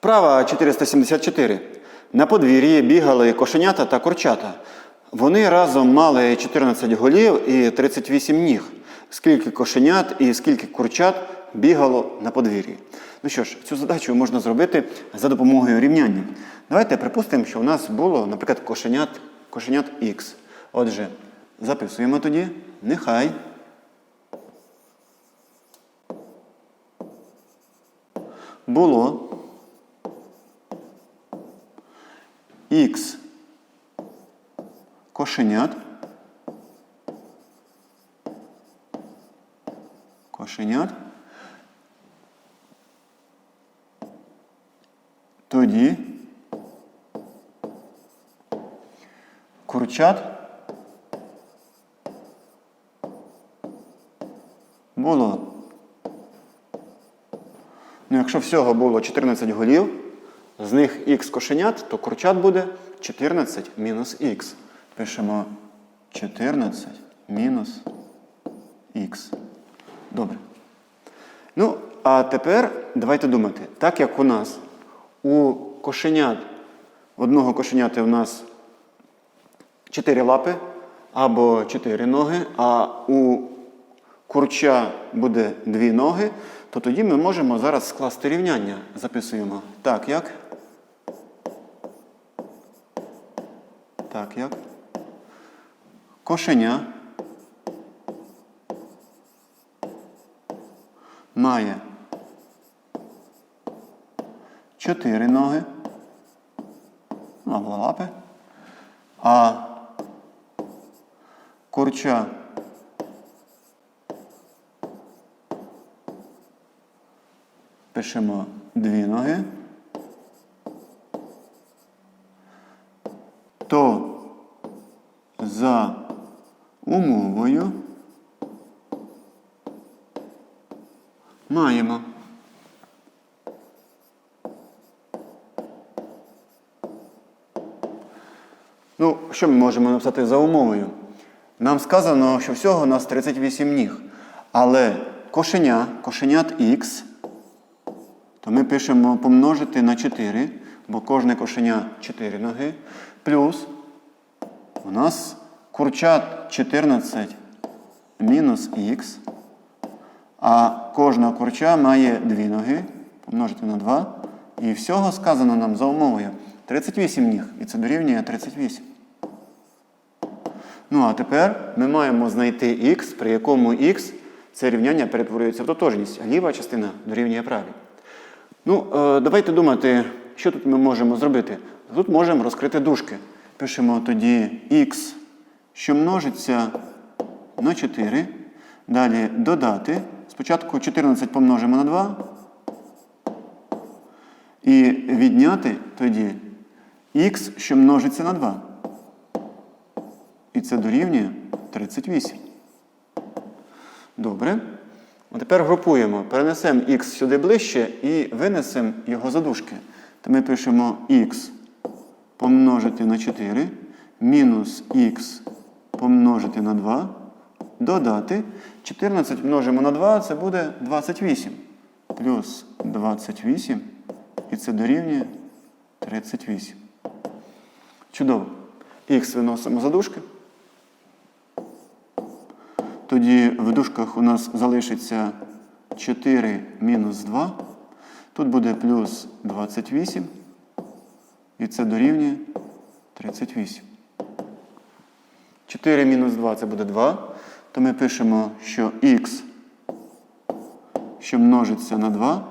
Вправа 474. На подвір'ї бігали кошенята та курчата. Вони разом мали 14 голів і 38 ніг. Скільки кошенят і скільки курчат бігало на подвір'ї. Ну що ж, цю задачу можна зробити за допомогою рівняння. Давайте припустимо, що у нас було, наприклад, кошенят, кошенят Х. Отже, записуємо тоді. Нехай було Х кошенят. Кошенят. Тоді курчат було. Ну, якщо всього було 14 голів, з них х кошенят, то курчат буде 14 мінус х. Пишемо 14 мінус х. Добре. Ну, а тепер давайте думати. Так як у нас у кошенят, одного кошеняти у нас 4 лапи або 4 ноги, а у курча буде 2 ноги, то тоді ми можемо зараз скласти рівняння. Записуємо. Так, як? Так, як? Кошеня. Має. 4 ноги, або лапи, а курча. Пишемо дві ноги, то за умовою маємо. Ну, що ми можемо написати за умовою? Нам сказано, що всього у нас 38 ніг. Але кошеня, кошенят Х, то ми пишемо помножити на 4, бо кожне кошеня 4 ноги. Плюс у нас курчат 14 мінус х, а кожна курча має 2 ноги, помножити на 2. І всього сказано нам за умовою 38 ніг. І це дорівнює 38. Ну а тепер ми маємо знайти х, при якому х це рівняння перетворюється в тотожність, а ліва частина дорівнює правій. Ну, е, давайте думати, що тут ми можемо зробити. Тут можемо розкрити дужки. Пишемо тоді х, що множиться на 4. Далі додати. Спочатку 14 помножимо на 2. І відняти тоді х, що множиться на 2. І це дорівнює 38. Добре. А тепер групуємо. Перенесемо х сюди ближче і винесемо його за дужки. То ми пишемо х помножити на 4, мінус х помножити на 2, додати. 14 множимо на 2, це буде 28. Плюс 28. І це дорівнює 38. Чудово. Х виносимо за дужки. Тоді в дужках у нас залишиться 4 мінус 2. Тут буде плюс 28. І це дорівнює 38. 4 мінус 2 це буде 2. То ми пишемо, що х, що множиться на 2,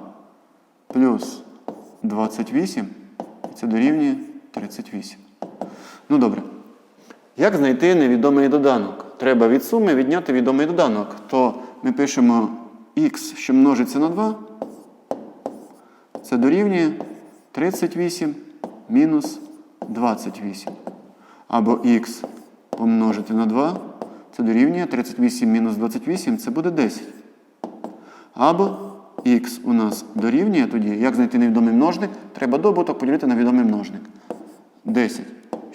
плюс 28. І це дорівнює 38. Ну добре. Як знайти невідомий доданок? Треба від суми відняти відомий доданок. То ми пишемо х, що множиться на 2. Це дорівнює 38 мінус 28. Або х помножити на 2. Це дорівнює 38 мінус 28, це буде 10. Або х у нас дорівнює тоді, як знайти невідомий множник, треба добуток поділити на відомий множник. 10,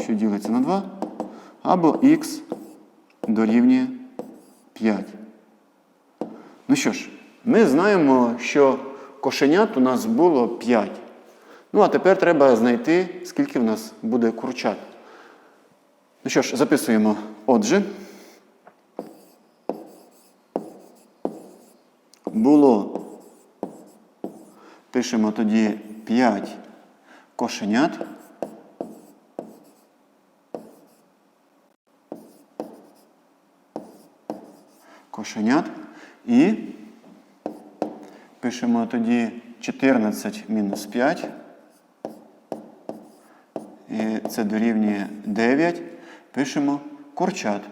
що ділиться на 2. Або х дорівнює 5. Ну що ж, ми знаємо, що кошенят у нас було 5. Ну, а тепер треба знайти, скільки в нас буде курчат. Ну що ж, записуємо. Отже, було, пишемо тоді 5 кошенят. Кошенят. І пишемо тоді 14 мінус 5. І це дорівнює 9. Пишемо курчат.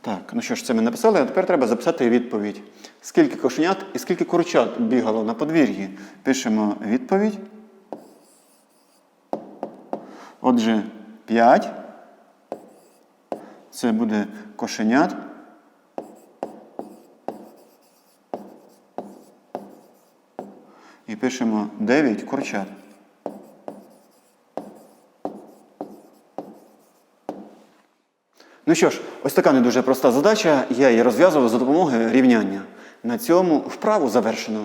Так, ну що ж, це ми написали, а тепер треба записати відповідь. Скільки кошенят і скільки курчат бігало на подвір'ї? Пишемо відповідь. Отже, 5. Це буде кошенят. І пишемо 9 курчат. Ну що ж, ось така не дуже проста задача. Я її розв'язував за допомогою рівняння. На цьому вправу завершено.